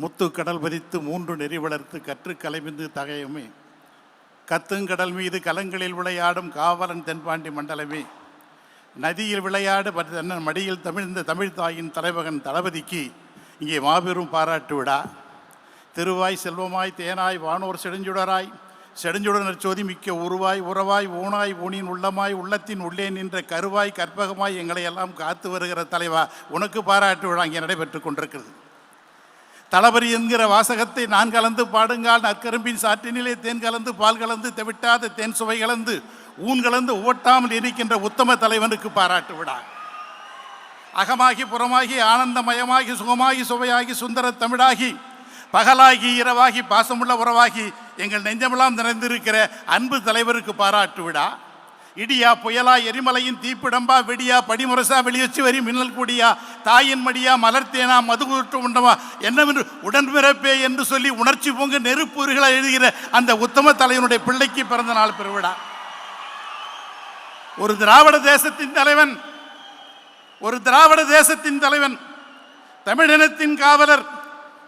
முத்து கடல் பதித்து மூன்று நெறி வளர்த்து கற்று கலைமிந்து தகையுமே. கத்துங்கடல் மீது கலங்களில் விளையாடும் காவலன் தென்பாண்டி மண்டலமே. நதியில் விளையாடு தன்னன் மடியில் தமிழ்ந்த தமிழ் தாயின் தலைமகன் தளபதிக்கு இங்கே மாபெரும் பாராட்டு விழா திருவாய் செல்வமாய் தேனாய் வானோர் செடுஞ்சுடராய். செடுஞ்சுடனர் சோதி மிக்க உருவாய் உறவாய் ஊனாய் ஊனின் உள்ளமாய் உள்ளத்தின் உள்ளே நின்ற கருவாய் கற்பகமாய் எங்களை எல்லாம் காத்து வருகிற தலைவா உனக்கு பாராட்டு விழா இங்கே நடைபெற்று கொண்டிருக்கிறது. தளபதி என்கிற வாசகத்தை நான் கலந்து பாடுங்கால் நற்கரும்பின் சாற்றினிலே தேன் கலந்து பால் கலந்து தெவிட்டாத தேன் சுவை கலந்து ஊன் கலந்து ஓட்டாமல் இருக்கின்ற உத்தம தலைவனுக்கு பாராட்டு விடா அகமாகி புறமாகி ஆனந்தமயமாகி சுகமாகி சுவையாகி சுந்தர தமிழாகி பகலாகி இரவாகி பாசமுள்ள உறவாகி எங்கள் நெஞ்சமெல்லாம் நிறைந்திருக்கிற அன்பு தலைவருக்கு பாராட்டு விடா இடியா புயலா எரிமலையின் தீப்பிடம்பா வெடியா படிமுரசா வெளியச்சு வரி மின்னல் கூடியா தாயின் மடியா மலர்த்தேனா மதுகுற்று உண்டமா என்னவென்று உடன்பிறப்பே என்று சொல்லி உணர்ச்சி பொங்கு நெருப்புகளை எழுதுகிற அந்த உத்தம தலைவனுடைய பிள்ளைக்கு பிறந்த நாள் பெருவிழா. ஒரு திராவிட தேசத்தின் தலைவன் ஒரு திராவிட தேசத்தின் தலைவன் தமிழினத்தின் காவலர்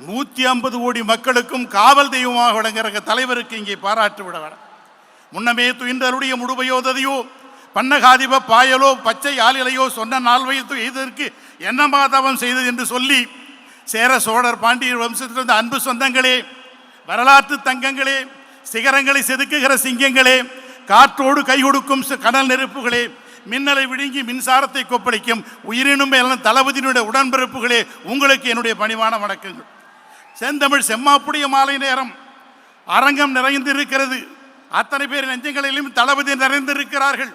நூற்றி ஐம்பது கோடி மக்களுக்கும் காவல் தெய்வமாக விளங்குற தலைவருக்கு இங்கே பாராட்டு விட வேணும் முன்னமே துயின்றருடைய முடுபையோததையோ பன்னகாதிப பாயலோ பச்சை ஆளிலையோ சொன்ன நாள் வயது எய்ததற்கு என்ன மாதவம் செய்தது என்று சொல்லி சேர சோழர் பாண்டியர் வம்சத்தில் இருந்த அன்பு சொந்தங்களே வரலாற்று தங்கங்களே சிகரங்களை செதுக்குகிற சிங்கங்களே காற்றோடு கை கொடுக்கும் கடல் நெருப்புகளே மின்னலை விழுங்கி மின்சாரத்தை கொப்பளிக்கும் உயிரினும் எல்லாம் தளபதியினுடைய உடன்பிறப்புகளே உங்களுக்கு என்னுடைய பணிவான வணக்கங்கள். செந்தமிழ் செம்மாப்புடைய மாலை நேரம் அரங்கம் நிறைந்திருக்கிறது. அத்தனை பேர் நெஞ்சங்களிலும் தளபதி நிறைந்திருக்கிறார்கள்.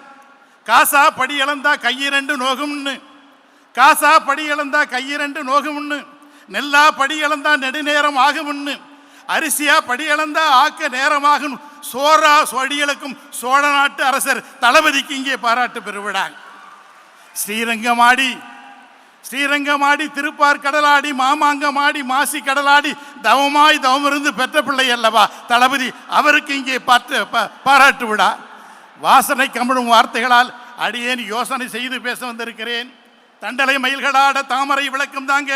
காசா படி இழந்தா கையிரண்டு நோகும்னு. காசா படி இழந்தா கையிரண்டு நோகும்னு. நெல்லா படி இழந்தா நெடுநேரம் ஆகும்னு. அரிசியா படி இழந்தா ஆக்க நேரமாகும். சோரா சொடிகளுக்கும் சோழ நாட்டு அரசர் தளபதிக்கு இங்கே பாராட்டு பெறுவிடாங்க ஸ்ரீரங்கமாடி ஸ்ரீரங்கமாடி திருப்பார் கடலாடி மாமாங்கமாடி மாசி கடலாடி தவமாய் தவமிருந்து பெற்ற பிள்ளை அல்லவா? தளபதி அவருக்கு இங்கே பார்த்து பாராட்டு விடா. வாசனை கமிழும் வார்த்தைகளால் அடியேன் யோசனை செய்து பேச வந்திருக்கிறேன். தண்டலை மயில்களாட தாமரை விளக்கம் தாங்க.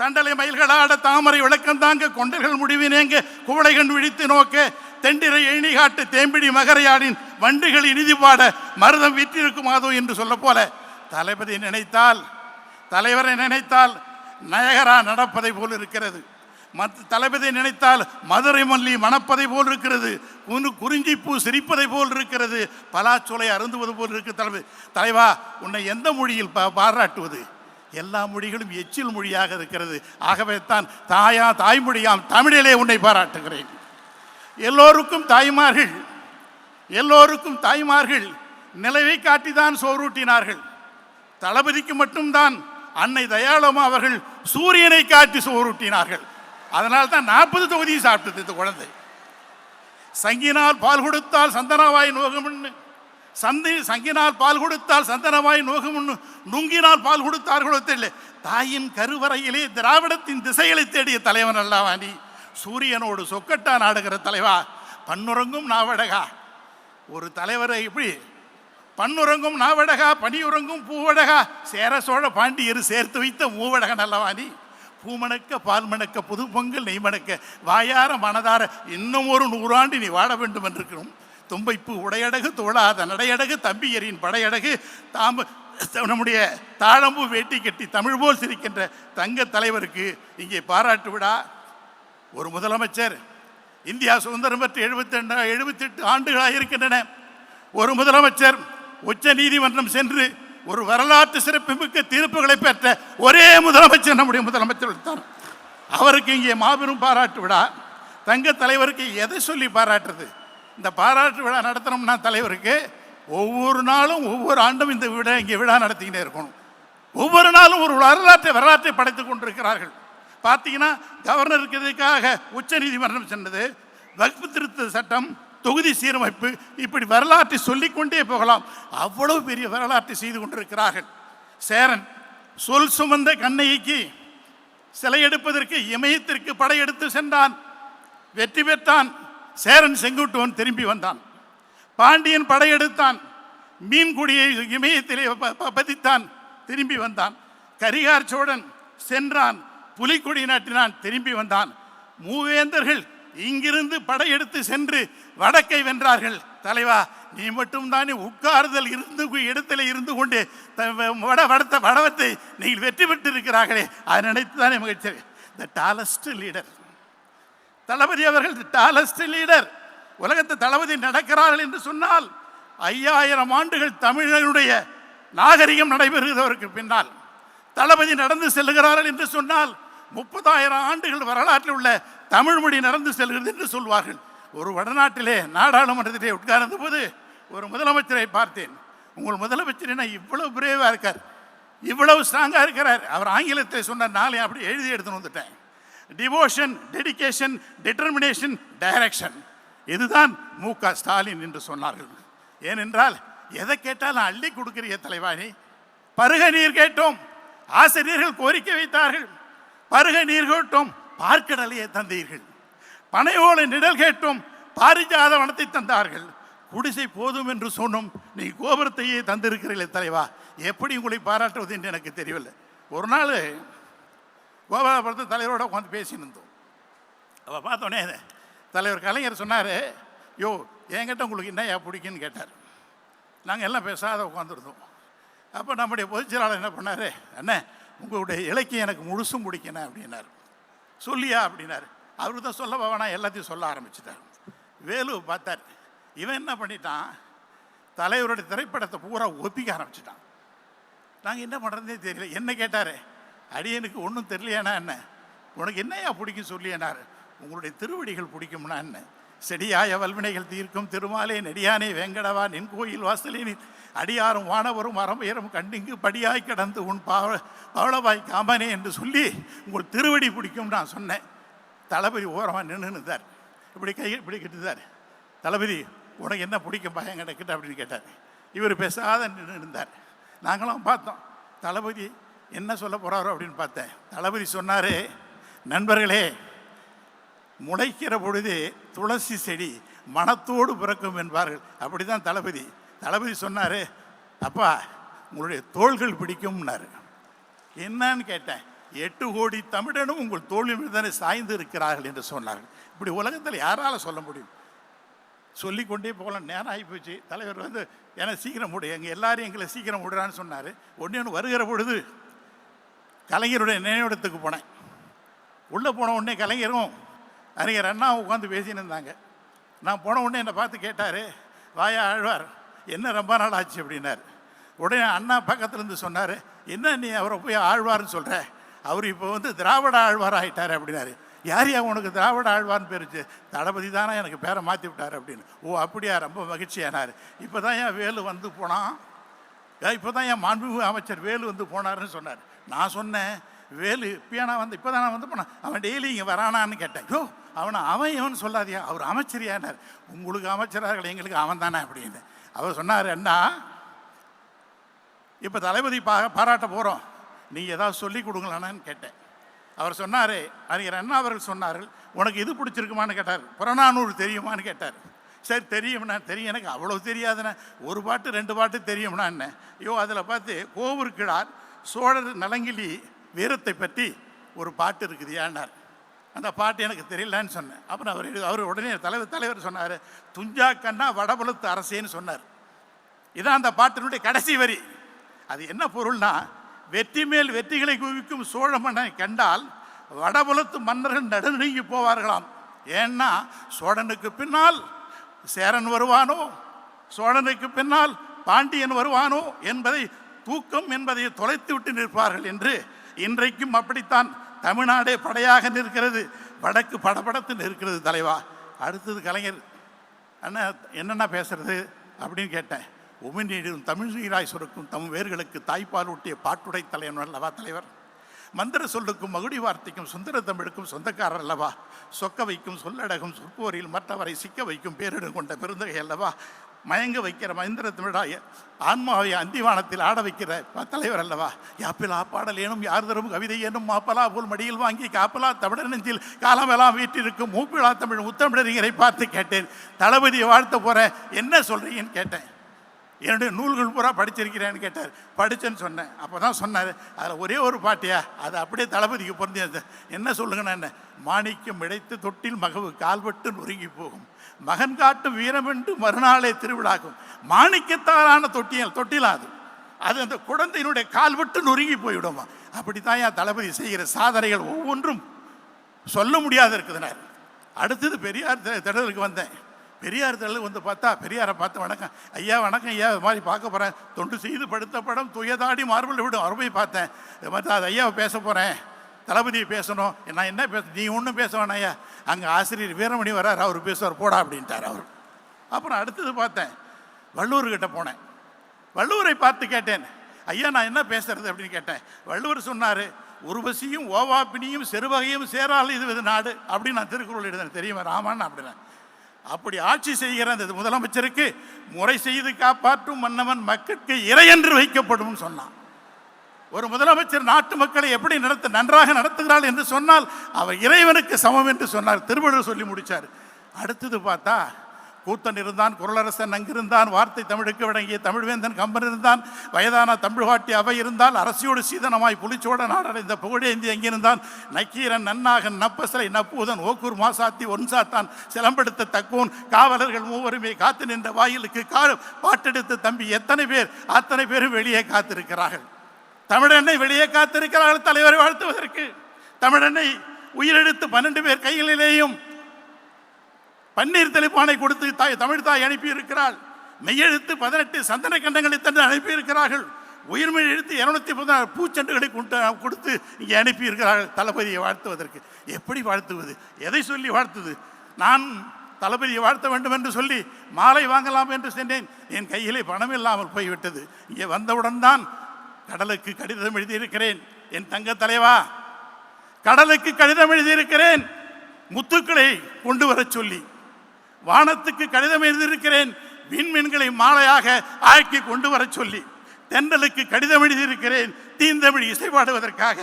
தண்டலை மயில்களாட தாமரை விளக்கம் தாங்க. கொண்டர்கள் முடிவினேங்க குவளைகண் விழித்து நோக்க. தெண்டிரை எண்ணி தேம்பிடி மகரையாடின் வண்டுகள் இனிதி பாட மருதம் விற்றிருக்குமாதோ என்று சொல்ல போல தளபதி நினைத்தால் தலைவரை நினைத்தால் நயகரா நடப்பதை போல் இருக்கிறது. மத் தளபதி நினைத்தால் மதுரை மல்லி மணப்பதை போல் இருக்கிறது. குனு குறிஞ்சிப்பூ சிரிப்பதை போல் இருக்கிறது. பலாச்சோலை அருந்துவது போல் இருக்கு தலைவர் தலைவா உன்னை எந்த மொழியில் பா பாராட்டுவது? எல்லா மொழிகளும் எச்சில் மொழியாக இருக்கிறது. ஆகவே தான் தாயா தாய்மொழியாம் தமிழிலே உன்னை பாராட்டுகிறேன். எல்லோருக்கும் தாய்மார்கள் எல்லோருக்கும் தாய்மார்கள் நிலவை காட்டிதான் சோறூட்டினார்கள் தளபதிக்கு மட்டும்தான் அன்னை தயாளமா அவர்கள் சூரியனை காட்டி சோறுட்டினார்கள் அதனால் தான் நாற்பது தொகுதியும் சாப்பிட்டது இந்த குழந்தை. சங்கினால் பால் கொடுத்தால் சந்தனவாய் நோகும்னு சந்தி சங்கினால் பால் கொடுத்தால் சந்தனவாய் நோகும்னு நுங்கினால் பால் கொடுத்தார்களோ தெரியல. தாயின் கருவறையிலே திராவிடத்தின் திசைகளை தேடிய தலைவன் அல்லவா நீ சூரியனோடு சொக்கட்டா நாடுகிற தலைவா பன்னுறங்கும் நாவடகா. ஒரு தலைவரை இப்படி பண்ணுறங்கும் நாவடகா பனியுறங்கும் பூவடகா. சேர சோழ பாண்டியர் சேர்த்து வைத்த மூவடக நல்லவாணி பூமணக்க பால் மணக்க புது பொங்கல் நெய் மணக்க வாயார மனதார இன்னும் ஒரு நூறாண்டு நீ வாழ வேண்டும் என்றிருக்கிறோம். தும்பைப்பு உடையடகு தோழாத நடையடகு தம்பியரின் படையடகு தாம்பு நம்முடைய தாழம்பு வேட்டி கட்டி தமிழ் போல் சிரிக்கின்ற தங்க தலைவருக்கு இங்கே பாராட்டு விழா ஒரு முதலமைச்சர் இந்தியா சுதந்திரம் பெற்று எழுபத்தி ரெண்டு எழுபத்தெட்டு ஆண்டுகளாக இருக்கின்றன ஒரு முதலமைச்சர் உச்ச நீதிமன்றம் சென்று ஒரு வரலாற்று சிறப்புமிக்க தீர்ப்புகளை பெற்ற ஒரே முதலமைச்சர் நம்முடைய முதலமைச்சர் தான் அவருக்கு இங்கே மாபெரும் பாராட்டு விழா. தங்க தலைவருக்கு எதை சொல்லி பாராட்டுறது? இந்த பாராட்டு விழா நடத்தணும்னா தலைவருக்கு ஒவ்வொரு நாளும் ஒவ்வொரு ஆண்டும் இந்த விழா இங்கே விழா நடத்திக்கிட்டே இருக்கணும். ஒவ்வொரு நாளும் ஒரு வரலாற்றை வரலாற்றை படைத்துக் கொண்டிருக்கிறார்கள். பார்த்தீங்கன்னா கவர்னருக்கு இதுக்காக உச்ச நீதிமன்றம் சென்றது? வகுப்பு திருத்த சட்டம் தொகுதி சீரமைப்பு இப்படி வரலாற்றை சொல்லிக்கொண்டே போகலாம். அவ்வளவு பெரிய வரலாற்றை செய்து கொண்டிருக்கிறார்கள். சேரன் சொல் சுமந்த கண்ணைக்கு சிலை எடுப்பதற்கு இமயத்திற்கு படையெடுத்து சென்றான். வெற்றி பெற்றான். சேரன் செங்குட்டுவன் திரும்பி வந்தான். பாண்டியன் படையெடுத்தான் மீன்குடியை இமயத்திலே ப- பதித்தான். திரும்பி வந்தான். கரிகார் சோழன் சென்றான். புலிக்கொடி நாட்டினான். திரும்பி வந்தான். மூவேந்தர்கள் இங்கிருந்து படையெடுத்து சென்று வடக்கை வென்றார்கள். தலைவா நீ மட்டும் தானே உட்கார்தல் இருந்து இடத்துல இருந்து கொண்டு த- வட வடத்த வடவத்தை நீங்கள் வெற்றி பெற்று இருக்கிறார்களே அதை நினைத்து தானே மகிழ்ச்சி. த டாலஸ்ட் லீடர் தளபதி அவர்கள் டாலஸ்ட் லீடர் உலகத்து தளபதி நடக்கிறார்கள் என்று சொன்னால் ஐயாயிரம் ஆண்டுகள் தமிழனுடைய நாகரிகம் நடைபெறுகிறவருக்கு பின்னால் தளபதி நடந்து செல்கிறார்கள் என்று சொன்னால் முப்பதாயிரம் ஆண்டுகள் வரலாற்றில் உள்ள தமிழ் மொழி நடந்து செல்கிறது என்று சொல்வார்கள். ஒரு வடநாட்டிலே நாடாளுமன்றத்திலே உட்கார்ந்த போது ஒரு முதலமைச்சரை பார்த்தேன். உங்கள் முதலமைச்சர் என்ன இவ்வளவு பிரேவாக இருக்கார். இவ்வளவு ஸ்ட்ராங்காக இருக்கிறார். அவர் ஆங்கிலத்தில் சொன்னார் நாளை அப்படி எழுதி எடுத்துன்னு வந்துட்டேன். டிவோஷன் டெடிகேஷன் டிட்டர்மினேஷன் டைரக்ஷன் இதுதான் மு க ஸ்டாலின் என்று சொன்னார்கள். ஏனென்றால் எதை கேட்டாலும் அள்ளி கொடுக்கிறிய தலைவாணி. பருக நீர் கேட்டோம். ஆசிரியர்கள் கோரிக்கை வைத்தார்கள். பருக நீர் கேட்டோம் பார்க்கடலையே தந்தீர்கள். பனையோலை நிழல் கேட்டோம் பாரிஜாத வனத்தை தந்தார்கள். குடிசை போதும் என்று சொன்னும் நீ கோபுரத்தையே தந்திருக்கிறீர்களே தலைவா. எப்படி உங்களை பாராட்டுவது என்று எனக்கு தெரியவில்லை. ஒரு நாள் கோபாலபுரத்து தலைவரோட உட்காந்து பேசியிருந்தோம் அப்போ அவள் பார்த்தோன்னே தலைவர் கலைஞர் சொன்னார் யோ என்கிட்ட உங்களுக்கு என்னையா பிடிக்குன்னு கேட்டார். நாங்கள் எல்லாம் பேசாத உட்காந்துருந்தோம் அப்போ நம்முடைய பொதுச்செயலாளர் என்ன பண்ணார்? அண்ணே உங்களுடைய இலக்கியம் எனக்கு முழுசும் பிடிக்கணும் அப்படின்னார். சொல்லியா அப்படின்னாரு. அவர் தான் சொல்ல போவானா எல்லாத்தையும் சொல்ல ஆரம்பிச்சிட்டார். வேலு பார்த்தார். இவன் என்ன பண்ணிட்டான்? தலைவருடைய திரைப்படத்தை பூரா ஒப்பிக்க ஆரம்பிச்சிட்டான். நாங்கள் என்ன பண்ணுறதே தெரியல. என்ன கேட்டார்? அடியனுக்கு ஒன்றும் தெரியலையானா என்ன? உனக்கு என்னையா பிடிக்கும் சொல்லியனார். உங்களுடைய திருவடிகள் பிடிக்கும்னா என்ன? செடியாய வல்வினைகள் தீர்க்கும் திருமாலே நெடியானே வெங்கடவா நின் கோயில் வாசலே நீ. அடியாரும் வானவரும் மரம்பெயரும் கண்டிங்கு படியாய் கடந்து உன் பாவ பவளவாய் காமனே என்று சொல்லி உங்கள் திருவடி பிடிக்கும் நான் சொன்னேன். தளபதி ஓரமாக நின்றுந்தார் இப்படி கை இப்படி கிட்டுதார். தளபதி உனக்கு என்ன பிடிக்கும் பயம் கிட்ட அப்படின்னு கேட்டார். இவர் பேசாத நின்று இருந்தார். நாங்களும் பார்த்தோம். தளபதி என்ன சொல்ல போகிறாரோ அப்படின்னு பார்த்தேன். தளபதி சொன்னாரே நண்பர்களே முளைக்கிற பொழுது துளசி செடி மனத்தோடு பிறக்கும் என்பார்கள். அப்படி தான் தளபதி. தளபதி சொன்னார் அப்பா உங்களுடைய தோள்கள் பிடிக்கும்னாரு. என்னன்னு கேட்டேன். எட்டு கோடி தமிழனும் உங்கள் தோழில் தானே சாய்ந்து இருக்கிறார்கள் என்று சொன்னார்கள். இப்படி உலகத்தில் யாரால சொல்ல முடியும்? சொல்லிக்கொண்டே போகலாம். நேரம் ஆகிப்போச்சு தலைவர் வந்து ஏன்னா சீக்கிரம் விடு எங்கள் எல்லாரும் எங்களை சீக்கிரம் விடுறான்னு சொன்னார். ஒன்று ஒன்று வருகிற பொழுது கலைஞருடைய நினைவிடத்துக்கு போனேன். உள்ளே போன உடனே கலைஞரும் அறிஞர் அண்ணா உட்காந்து பேசின்னு இருந்தாங்க நான் போன உடனே என்னை பார்த்து கேட்டார் வாயா ஆழ்வார் என்ன ரொம்ப நாள் ஆச்சு? அப்படின்னார். உடனே அண்ணா பக்கத்துலேருந்து சொன்னார் என்ன நீ அவரை போய் ஆழ்வார்னு சொல்கிற அவர் இப்போ வந்து திராவிட ஆழ்வார் ஆகிட்டார் அப்படின்னாரு. யார் யா உனக்கு திராவிட ஆழ்வார்னு பேருச்சு தளபதி தானே எனக்கு பேரை மாற்றி விட்டார் அப்படின்னு. ஓ அப்படியா? ரொம்ப மகிழ்ச்சியானார். இப்போ தான் என் வேலு வந்து போனான்? இப்போ தான் என் மாண்புமிகு அமைச்சர் வேலு வந்து போனாருன்னு சொன்னார்? நான் சொன்னேன் வேலு பியானா வந்து இப்போ தானே வந்து போனான் அவன் டெய்லி இங்கே வரானான்னு கேட்டேன். யோ அவனை அவன் இவன் சொல்லாதியா? அவர் அமைச்சரியானார். உங்களுக்கு அமைச்சரார்கள் எங்களுக்கு அவன் தானே அப்படின்னு. அவர் சொன்னார் அண்ணா இப்போ தளபதி பா பாராட்ட போகிறோம் நீங்கள் ஏதாவது சொல்லி கொடுங்களானு கேட்டேன். அவர் சொன்னார் அறிஞர் அண்ணா அவர்கள் சொன்னார்கள் உனக்கு இது பிடிச்சிருக்குமான்னு கேட்டார். புறநானூறு தெரியுமான்னு கேட்டார். சரி தெரியும்னா தெரியும். எனக்கு அவ்வளோ தெரியாதுண்ணே. ஒரு பாட்டு ரெண்டு பாட்டு தெரியும்னா என்ன? ஐயோ அதில் பார்த்து கோவூர் கிழார் சோழர் நலங்கிலி வீரத்தை பற்றி ஒரு பாட்டு இருக்குதுயான்னார் அந்த பாட்டு எனக்கு தெரியலன்னு சொன்னேன். அப்புறம் அவர் அவர் உடனே தலைவர் தலைவர் சொன்னார் துஞ்சா கண்ணா வடபுலத்து அரசேன்னு சொன்னார். இதான் அந்த பாட்டினுடைய கடைசி வரி. அது என்ன பொருள்னா வெற்றி மேல் வெற்றிகளை குவிக்கும் சோழ மன்னனை கண்டால் வடபுலத்து மன்னர்கள் நடுநடுங்கி போவார்களாம். ஏன்னா சோழனுக்கு பின்னால் சேரன் வருவானோ சோழனுக்கு பின்னால் பாண்டியன் வருவானோ என்பதை தூக்கம் என்பதை தொலைத்து விட்டு நிற்பார்கள் என்று இன்றைக்கும் அப்படித்தான். தமிழ்நாடே படையாக நிற்கிறது. வடக்கு படபடத்து நிற்கிறது தலைவா. அடுத்தது கலைஞர். அண்ணா என்னென்ன பேசுறது? அப்படின்னு கேட்டேன். உமிநீரும் தமிழ் நீராய் சுரக்கும் தம் வேர்களுக்கு தாய்ப்பால் ஊட்டிய பாட்டுடை தலைவன் அல்லவா தலைவர்? மந்திர சொல்லுக்கும் மகுடி வார்த்தைக்கும் சுந்தர தமிழுக்கும் சொந்தக்காரர் அல்லவா? சொக்க வைக்கும் சொல்லடகும் சொற்போரில் மற்றவரை சிக்க வைக்கும் பேரிடம் கொண்ட பெருந்தகை அல்லவா? மயங்க வைக்கிற மந்திர தமிழாய ஆன்மாவை அந்திவானத்தில் ஆட வைக்கிற தலைவர் அல்லவா? யாப்பிலா பாடல் ஏனும் யார் தரும் கவிதை ஏனும் மாப்பலா போல் மடியில் வாங்கி காப்பலா தமிழர் நெஞ்சில் காலமெல்லாம் வீட்டிற்கும் மூப்பிழா தமிழ் முத்தமிழறிஞரை பார்த்து கேட்டேன். தளபதியை வாழ்த்த போற என்ன சொல்றீங்கன்னு கேட்டேன். என்னுடைய நூல்கள் பூரா படிச்சிருக்கிறேன்னு கேட்டார். படித்தேன்னு சொன்னேன். அப்போ தான் சொன்னார் அதில் ஒரே ஒரு பாட்டியா? அது அப்படியே தளபதிக்கு பொருந்தியது என்ன சொல்லுங்கண்ணா என்ன? மாணிக்கம் இடைத்து தொட்டில் மகவு கால்பட்டு நொறுங்கி போகும். மகன் காட்டும் வீரமென்று மறுநாளே திருவிழாக்கும் மாணிக்கத்தாலான தொட்டியல் தொட்டிலா அது? அது அந்த குழந்தையினுடைய கால்பட்டு நொறுங்கி போயிடுமா அப்படி தான் என் தளபதி செய்கிற சாதனைகள் ஒவ்வொன்றும் சொல்ல முடியாது இருக்குதுனார். அடுத்தது பெரியார் திடலுக்கு வந்தேன். பெரியார் திடலுக்கு வந்து பார்த்தா பெரியாரை பார்த்து வணக்கம். ஐயா வணக்கம் ஐயா இது மாதிரி பார்க்க போகிறேன் தொண்டு செய்து படுத்த படம் துயதாடி மார்பிள் விடும் அவர் போய் பார்த்தேன். இது மாதிரி அது ஐயாவை பேச போகிறேன் தளபதியை பேசணும். நான் என்ன பேச நீ ஒன்றும் பேச வேணாம் ஐயா. அங்கே ஆசிரியர் வீரமணி வரார் அவர் பேசுவார் போடா அப்படின்ட்டார் அவர். அப்புறம் அடுத்தது பார்த்தேன் வள்ளூர்கிட்ட போனேன். வள்ளூரை பார்த்து கேட்டேன் ஐயா நான் என்ன பேசுறது அப்படின்னு கேட்டேன். வள்ளுவர் சொன்னார் உருவசியும் ஓவாப்பினியும் செருவகையும் சேரால் இது இது நாடு. அப்படின்னு நான் திருக்குறள் எழுதினேன். தெரியுமா? ராமான்னு அப்படின்னா அப்படி ஆட்சி செய்கிற அந்த முதலமைச்சருக்கு முறை செய்து காப்பாற்றும் மன்னவன் மக்களுக்கு இறை என்று வைக்கப்படும் சொன்னான். ஒரு முதலமைச்சர் நாட்டு மக்களை எப்படி நடத்த நன்றாக நடத்துகிறாள் என்று சொன்னால் அவர் இறைவனுக்கு சமம் என்று சொன்னார். திருவள்ளுவர் சொல்லி முடித்தார் அடுத்தது பார்த்தா கூத்தன் இருந்தான் குரலரசன் அங்கிருந்தான் வார்த்தை தமிழுக்கு விளங்கிய தமிழ்வேந்தன் கம்பன் இருந்தான் வயதான தமிழ்வாட்டி அவை இருந்தால் அரசியோடு சீதனமாய் புலிச்சோட நாடடைந்த புகழேந்தி அங்கிருந்தான் நக்கீரன் நன்னாகன் நப்பசலை நப்பூதன் ஓக்கூர் மாசாத்தி ஒன்சாத்தான் சிலம்பெடுத்த தக்கோன் காவலர்கள் மூவருமே காத்து நின்ற வாயிலுக்கு கா பாட்டெடுத்த தம்பி எத்தனை பேர் அத்தனை பேரும் வெளியே காத்திருக்கிறார்கள். தமிழனை வெளியே காத்திருக்கிறார்கள் தலைவரை வாழ்த்துவதற்கு. தமிழனை உயிரெழுத்து பன்னெண்டு பேர் கைகளிலேயும் பன்னீர் தெளிப்பானை கொடுத்து தாய் தமிழ் தாய் அனுப்பி இருக்கிறாள் மெய்யெழுத்து பதினெட்டு சந்தன கண்டங்களை தந்து அனுப்பி இருக்கிறார்கள் உயிர்மெய் எழுத்து இருநூத்தி பதினாறு பூச்செண்டுகளை கொண்டு கொடுத்து இங்கே அனுப்பி இருக்கிறார்கள் தளபதியை வாழ்த்துவதற்கு. எப்படி வாழ்த்துவது? எதை சொல்லி வாழ்த்துது? நான் தளபதியை வாழ்த்த வேண்டும் என்று சொல்லி மாலை வாங்கலாம் என்று சென்றேன் என் கையிலே பணம் இல்லாமல் போய்விட்டது. இங்கே வந்தவுடன் தான் கடலுக்கு கடிதம் எழுதியிருக்கிறேன். என் தங்க தலைவா கடலுக்கு கடிதம் எழுதியிருக்கிறேன். முத்துக்களை கொண்டு வரச் சொல்லி. வானத்துக்கு கடிதம் எழுதியிருக்கிறேன். விண்மீன்களை மாலையாக ஆக்கி கொண்டு வரச் சொல்லி தென்றலுக்கு கடிதம் எழுதியிருக்கிறேன். தீந்தமிழ் இசைப்பாடுவதற்காக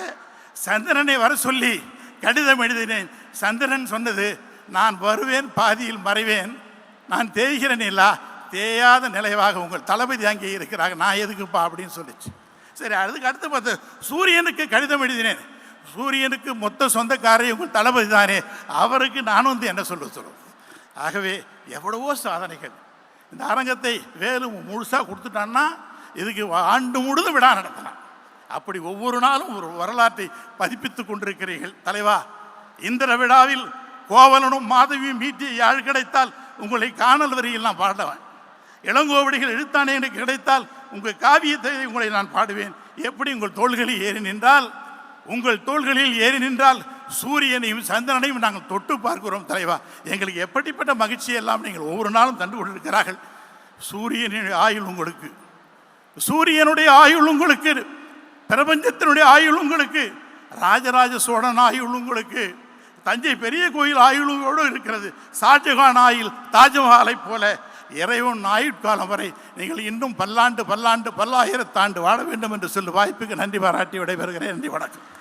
சந்திரனை வர சொல்லி கடிதம் எழுதினேன். சந்திரன் சொன்னது நான் வருவேன் பாதியில் மறைவேன். நான் தேய்கிறேன் இல்லா தேயாத நிலைவாக உங்கள் தளபதி அங்கே இருக்கிறாங்க நான் எதுக்குப்பா? அப்படின்னு சொல்லிச்சு. சரி அதுக்கு அடுத்து பார்த்து சூரியனுக்கு கடிதம் எழுதினேன். சூரியனுக்கு மொத்த சொந்தக்காரரை உங்கள் தளபதி தானே. அவருக்கு நானும் வந்து என்ன சொல்ல சொல்லுவேன் ஆகவே எவ்வளவோ சாதனைகள். இந்த அரங்கத்தை வேலு முழுசாக கொடுத்துட்டான்னா இதுக்கு ஆண்டு முழுதும் விழா நடத்தலாம் அப்படி ஒவ்வொரு நாளும் ஒரு வரலாற்றை பதிப்பித்து கொண்டிருக்கிறீர்கள். தலைவா இந்திர விழாவில் கோவலனும் மாதவியும் மீட்டிய யாழ் கிடைத்தால் உங்களை காணல் வரியில் நான் பாடுவேன். இளங்கோவடிகள் எழுத்தானே எனக்கு கிடைத்தால் உங்கள் காவியத்தை உங்களை நான் பாடுவேன். எப்படி உங்கள் தோள்களில் ஏறி நின்றால்? உங்கள் தோள்களில் ஏறி நின்றால் சூரியனையும் சந்திரனையும் நாங்கள் தொட்டு பார்க்கிறோம் தலைவா. எங்களுக்கு எப்படிப்பட்ட மகிழ்ச்சி எல்லாம் நீங்கள் ஒவ்வொரு நாளும் தந்து கொண்டிருக்கிறார்கள். சூரியனுடைய ஆயுள் உங்களுக்கு. சூரியனுடைய ஆயுள் உங்களுக்கு. பிரபஞ்சத்தினுடைய ஆயுள் உங்களுக்கு. ராஜராஜ சோழன் ஆயுள் உங்களுக்கு. தஞ்சை பெரிய கோயில் ஆயுளோடு இருக்கிறது. ஷாஜகான் ஆயுள் தாஜ்மஹாலை போல. இறைவன் ஆயுட்காலம் வரை நீங்கள் இன்னும் பல்லாண்டு பல்லாண்டு பல்லாயிரத்தாண்டு வாழ வேண்டும் என்று சொல்லி வாய்ப்புக்கு நன்றி பாராட்டி விடைபெறுகிறேன். நன்றி வணக்கம்.